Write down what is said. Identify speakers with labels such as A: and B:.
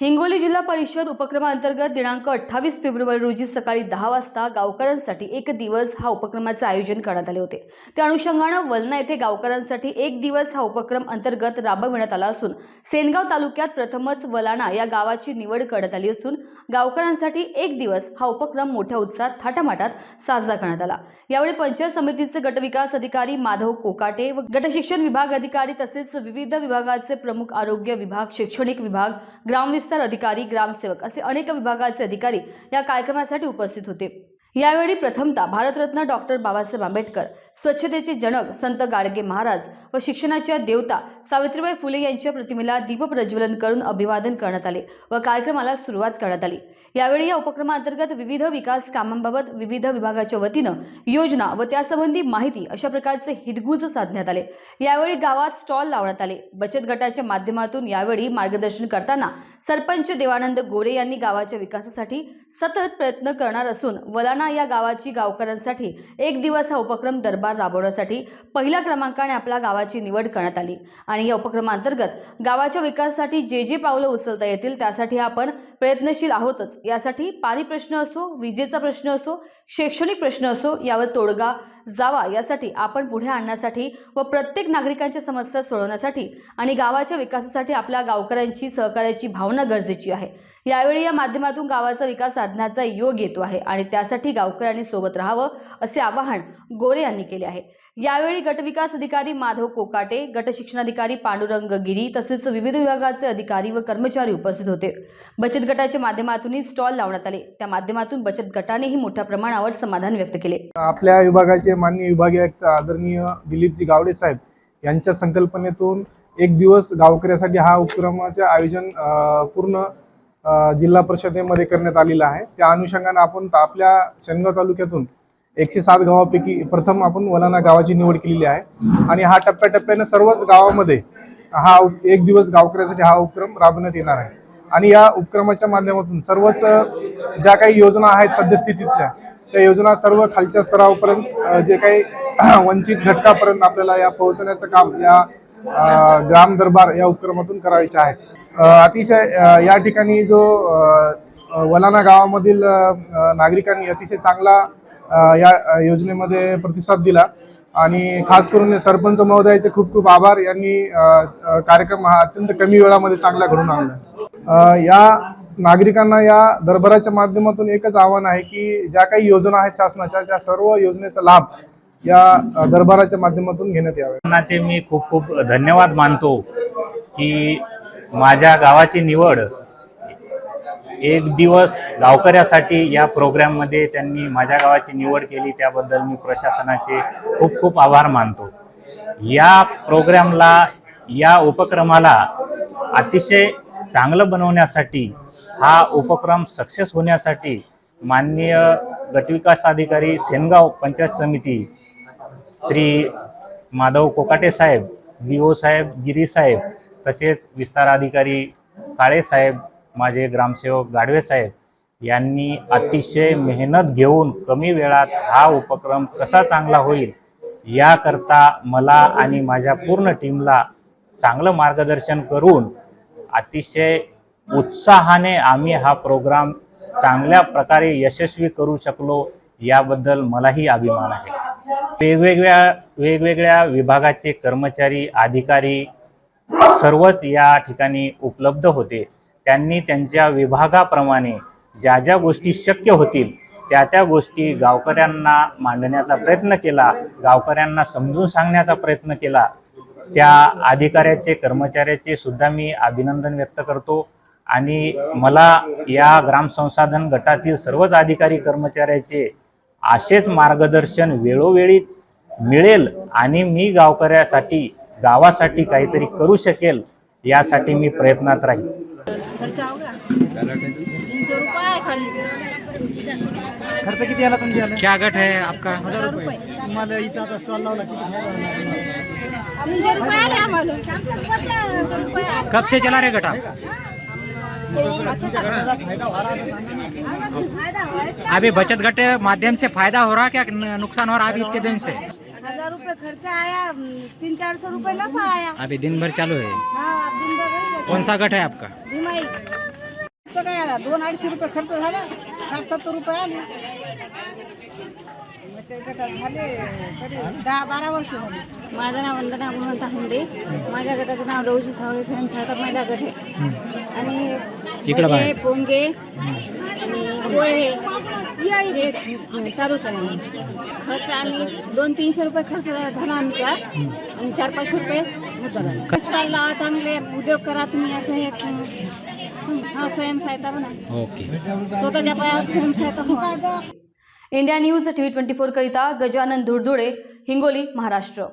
A: हिंगोली जिल्हा परिषद उपक्रमाअंतर्गत दिनांक अठ्ठावीस फेब्रुवारी रोजी सकाळी दहा वाजता गावकऱ्यांसाठी एक दिवस हा उपक्रमाचे आयोजन करण्यात आले होते. त्या अनुषंगानं वलना येथे गावकऱ्यांसाठी एक दिवस हा उपक्रम अंतर्गत राबविण्यात आला असून सेनगाव तालुक्यात प्रथमच वलाणा या गावाची निवड करण्यात आली असून गावकऱ्यांसाठी एक दिवस हा उपक्रम मोठ्या उत्साहात थाटामाटात साजरा करण्यात आला. यावेळी पंचायत समितीचे गटविकास अधिकारी माधव कोकाटे व गटशिक्षण विभाग अधिकारी तसेच विविध विभागाचे प्रमुख आरोग्य विभाग शैक्षणिक विभाग ग्रामविस्तार अधिकारी ग्रामसेवक असे अनेक विभागाचे अधिकारी या कार्यक्रमासाठी उपस्थित होते. यावेळी प्रथमता भारतरत्न डॉक्टर बाबासाहेब आंबेडकर स्वच्छतेचे जनक संत गाडगे महाराज व शिक्षणाच्या देवता सावित्रीबाई फुले यांच्या प्रतिमेला दीपप्रज्वलन करून अभिवादन करण्यात आले व कार्यक्रमाला सुरुवात करण्यात आली. यावेळी या उपक्रमांतर्गत विविध विकास कामांबाबत विविध विभागाच्या वतीनं योजना व त्यासंबंधी माहिती अशा प्रकारचे हितगुज साधण्यात आले. यावेळी गावात स्टॉल लावण्यात आले. बचत गटाच्या माध्यमातून यावेळी मार्गदर्शन करताना सरपंच देवानंद गोरे यांनी गावाच्या विकासासाठी सतत प्रयत्न करणार असून वलाना वलाणा या गावाची गावकऱ्यांसाठी एक दिवस हा उपक्रम दरबार राबवण्यासाठी पहिल्या क्रमांकाने आपल्या गावाची निवड करण्यात आली. आणि या उपक्रमांतर्गत गावाच्या विकासासाठी जे जे पावलं उचलता येतील त्यासाठी आपण प्रयत्नशील आहोतच. यासाठी पाणी प्रश्न असो विजेचा प्रश्न असो शैक्षणिक प्रश्न असो यावर तोडगा जावा यासाठी आपण पुढे आणण्यासाठी व प्रत्येक नागरिकांच्या समस्या सोडवण्यासाठी आणि गावाच्या विकासासाठी आपल्या गावकऱ्यांची सहकार्याची भावना गरजेची आहे. यावेळी या माध्यमातून गावाचा विकास साधण्याचा योग येतो आहे आणि त्यासाठी गावकऱ्यांनी सोबत राहावं असे आवाहन गोरे यांनी केले आहे. यावेळी गटविकास अधिकारी माधव कोकाटे गट शिक्षणाधिकारी पांडुरंग गिरी तसेच विविध विभागाचे अधिकारी व कर्मचारी उपस्थित होते. बचत गटाच्या माध्यमातूनही स्टॉल लावण्यात आले. त्या माध्यमातून बचत गटानेही मोठ्या प्रमाणावर समाधान व्यक्त केले.
B: आपल्या विभागाचे माननीय विभागीय आयुक्त आदरणीय दिलीपजी गावडे साहेब यांच्या संकल्पनेतून एक दिवस गावकऱ्यासाठी हा उपक्रमाचे आयोजन पूर्ण जिल्हा परिषदेमध्ये करण्यात आलेलं आहे. त्या अनुषंगाने आपण आपल्या शनगाव तालुक्यातून एकशे सात गावापैकी प्रथम आपण वलाना गावाची निवड केलेली आहे. आणि हा टप्प्याटप्प्यानं सर्वच गावामध्ये हा उप- एक दिवस गावकऱ्यासाठी हा उपक्रम राबवण्यात येणार आहे. आणि या उपक्रमाच्या माध्यमातून सर्वच ज्या काही योजना आहेत सद्यस्थितीतल्या त्या योजना सर्व खालच्या स्तरापर्यंत जे काही वंचित घटकापर्यंत आपल्याला या पोहोचण्याचं काम या ग्राम दरबार या उपक्रमातून करायचे आहेत. अतिशय या ठिकाणी जो वलाना गावामधील नागरिकांनी अतिशय चांगला या योजनेमध्ये प्रतिसाद दिला. आणि खास करून सरपंच महोदयाचे खूप खूप आभार. यांनी कार्यक्रम हा अत्यंत कमी वेळामध्ये चांगला घडून आणला. या नागरिकांना या दरबाराच्या माध्यमातून एकच आव्हान आहे की ज्या काही योजना आहेत शासनाच्या त्या सर्व योजनेचा लाभ या दरबाराच्या माध्यमातून घेण्यात यावे.
C: मी खूप खूप धन्यवाद मानतो की माझ्या गावाची निवड एक दिवस गावकऱ्यासाठी या प्रोग्राममध्ये त्यांनी माझ्या गावाची निवड केली त्याबद्दल मी प्रशासनाचे खूप खूप आभार मानतो. या प्रोग्रामला या उपक्रमाला अतिशय चांगलं बनवण्यासाठी हा उपक्रम सक्सेस होण्यासाठी माननीय गटविकास अधिकारी सेनगाव पंचायत समिती श्री माधव कोकाटे साहेब बी ओ साहेब गिरी साहेब तसेच विस्तार अधिकारी काळे साहेब माझे ग्रामसेवक गाडवे साहेब यांनी अतिशय मेहनत घेऊन कमी वेळात हा उपक्रम कसा चांगला होईल याकरता मला आणि माझ्या पूर्ण टीमला चांगलं मार्गदर्शन करून अतिशय उत्साहाने आम्ही हा प्रोग्राम चांगल्या प्रकारे यशस्वी करू शकलो याबद्दल मलाही अभिमान आहे. वेगवेगळ्या वेगवेगळ्या विभागाचे कर्मचारी अधिकारी सर्वच या ठिकाणी उपलब्ध होते. त्यांनी त्यांच्या विभागाप्रमाणे ज्या ज्या गोष्टी शक्य होतील त्या त्या गोष्टी गावकऱ्यांना मांडण्याचा प्रयत्न केला गावकऱ्यांना समजून सांगण्याचा प्रयत्न केला. त्या अधिकाऱ्याचे कर्मचाऱ्याचे सुद्धा मी अभिनंदन व्यक्त करतो. आणि मला या ग्रामसंसाधन गटातील सर्वच अधिकारी कर्मचाऱ्याचे असेच मार्गदर्शन वेळोवेळी मिळेल आणि मी गावकऱ्यासाठी गावासाठी काहीतरी करू शकेल यासाठी मी प्रयत्नात राहील
D: खर्च होगा। तीन सौ रुपये खाली।
E: खर्च किती आला तुमच्या क्या गट है आपका?
D: हज़ार रुपये।
E: तुम्हाला इथं आता स्टॉल लावला
D: तीनशे रुपये आले आम्हाला। तीनशे रुपये आले.
E: कब से चला रहे गट
D: अच्छा सर।
E: अभी बचत गट माध्यम से फ़ायदा हो रहा है क्या? नुकसान हो रहा है अभी इतने दिन से?
D: हज़ार रुपये खर्च आया तीन चार सौ रुपये नफा आया।
E: अभी दिन भर चालू है।
D: हाँ.
E: कौन सा गट है आपका?
D: काय आला? दोन अडीचशे रुपये खर्च झाला. साठ सत्तर रुपये आले. बचत गटात झाले तरी दहा बारा वर्ष झाली.
F: माझं नाव वंदना गुणवंत हुंडे माझ्या गटाचं नाव रवजी सावळे स्वयंसहायता महिला गट आहे. आणि
E: इकडं
F: भजे,
E: बाहेर.
F: पोंगे आणि पोहे. हे चालू केलं खर्च आम्ही दोन तीनशे रुपये खर्च झाला आमचा. आणि चार पाचशे रुपये मुद्दा लावा चांगले उद्योग करा तुम्ही असं एक हा स्वयंसहायता बना
E: ओके.
F: स्वतःच्या पायावर स्वयंसहायता व्हा
A: India news TV twenty four करिता गजानन धुडधुडे हिंगोली महाराष्ट्र.